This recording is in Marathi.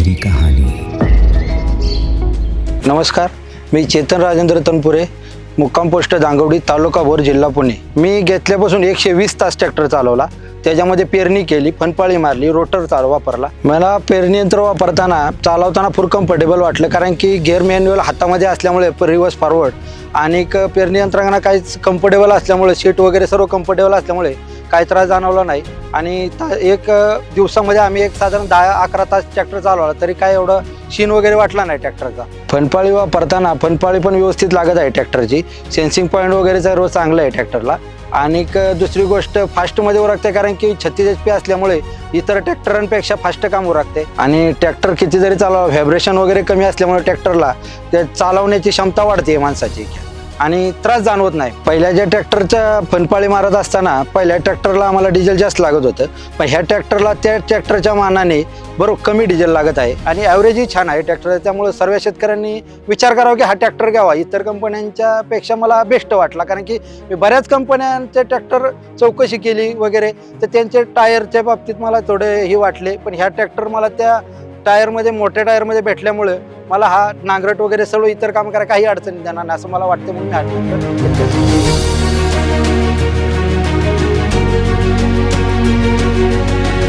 मेरी कहाणी नमस्कार मी चेतन राजेंद्र तनपुरे मुक्काम पोस्ट दांगवडी तालुका भोर जिल्हा पुणे. मी घेतल्यापासून एकशे वीस तास ट्रॅक्टर चालवला. त्याच्यामध्ये पेरणी केली फनपाळी मारली रोटर चाल वापरला. मला पेरणी यंत्र वापरताना चालवताना फुल कम्फर्टेबल वाटलं कारण की गेअर मॅन्युअल हातामध्ये असल्यामुळे रिव्हर्स फॉरवर्ड आणि पेरणी यंत्रांना काहीच कम्फर्टेबल असल्यामुळे सीट वगैरे सर्व कम्फर्टेबल असल्यामुळे काही त्रास जाणवला नाही. आणि एक दिवसामध्ये आम्ही एक साधारण दहा अकरा तास ट्रॅक्टर चालवला तरी काय एवढं शीन वगैरे वाटला नाही ट्रॅक्टरचा फनपाळी वापरताना फनपाळी पण व्यवस्थित लागत आहे ट्रॅक्टरची सेन्सिंग पॉईंट वगैरे सर्व चांगलं आहे ट्रॅक्टरला आणि दुसरी गोष्ट फास्टमध्ये उरकते कारण की छत्तीस एच पी असल्यामुळे इतर ट्रॅक्टरांपेक्षा फास्ट काम उरकते. आणि ट्रॅक्टर किती जरी चालवा व्हायब्रेशन वगैरे कमी असल्यामुळे ट्रॅक्टरला ते चालवण्याची क्षमता वाढते माणसाची. आणि त्रास जाणवत नाही. पहिल्या ज्या ट्रॅक्टरच्या फनपाळी मारत असताना पहिल्या ट्रॅक्टरला आम्हाला डिझेल जास्त लागत होतं. पण ह्या ट्रॅक्टरला त्या ट्रॅक्टरच्या मानाने बरोबर कमी डिझेल लागत आहे. आणि ॲव्हरेजही छान आहे ट्रॅक्टर. त्यामुळे सर्व शेतकऱ्यांनी विचार करावा की हा ट्रॅक्टर घ्यावा. इतर कंपन्यांच्या पेक्षा मला बेस्ट वाटला. कारण की मी बऱ्याच कंपन्यांचे ट्रॅक्टर चौकशी केली वगैरे. तर त्यांचे टायरच्या बाबतीत मला थोडे हे वाटले. पण ह्या ट्रॅक्टर मला त्या टायरमध्ये मोठ्या टायरमध्ये भेटल्यामुळे मला हा नांगरट वगैरे सर्व इतर काम करायला काही अडचणी देणार नाही असं मला वाटतं म्हणून मी